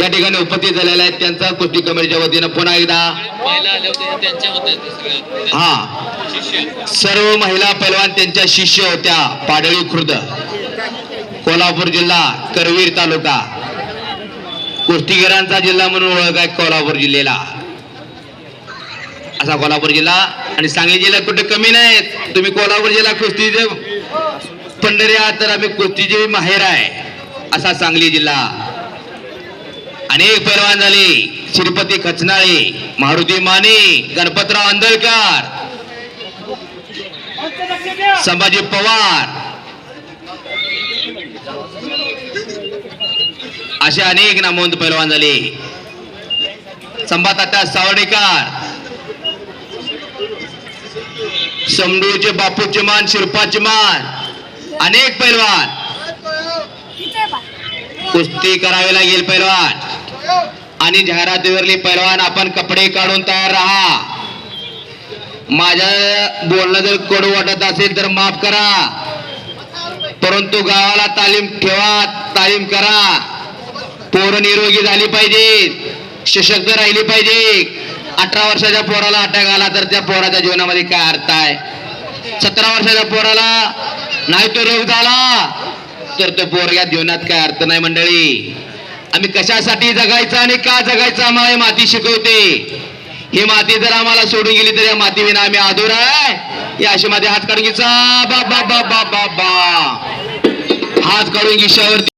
या ठिकाणी उपस्थित झालेल्या आहेत. त्यांचा कुस्ती कमिटीच्या वतीनं पुन्हा एकदा हा. सर्व महिला पैलवान त्यांच्या शिष्य होत्या. पाडळी खुर्द. कोल्हापूर जिल्हा करवीर तालुका. कुस्तीगिरांचा जिल्हा म्हणून ओळख आहे कोल्हापूर जिल्ह्याला. असा कोल्हापूर जिल्हा. आणि सांगली जिल्ह्यात कुठे कमी नाहीत. तुम्ही कोल्हापूर जिल्हा कुस्तीचे पंढरी आहात तर आम्ही कुस्तीचे माहेर आहे. असा सांगली जिल्हा. अनेक पैलवान झाले. श्रीपती खचनाळे मारुती माने गणपतराव आंदळकर संभाजी पवार असे अनेक नामवंत पैलवान झाले. संभातात्या सावर्डेकर समडूचे बापूचे मान शिरपाचे मान अनेक पैलवान कुस्ती करावी लागेल पैलवान आणि जाहिरातीवरली पैलवान आपण कपडे काढून तयार राहा. माझ्या बोलणं जर कडू वाटत असेल तर माफ करा. परंतु गावाला तालीम ठेवा तालीम करा. पोरं निरोगी झाली पाहिजे सशक्त राहिली पाहिजे अठरा वर्षाच्या पोराला अटॅक आला तर त्या पोराच्या जीवनामध्ये काय अर्थ आहे? सतरा वर्षाच्या पोराला नाही तो रोग झाला तर तो पोरग्या जीवनात काय अर्थ नाही मंडळी? आम्ही कशासाठी जगायचं आणि का जगायचं आम्हाला माती शिकवते. ही माती जर आम्हाला सोडून गेली तर या माती विना आम्ही आधुर आहे. या अशी माती हात काढून घ्यायचा बा बा बा बा बा बा. हात काढून घिशावरती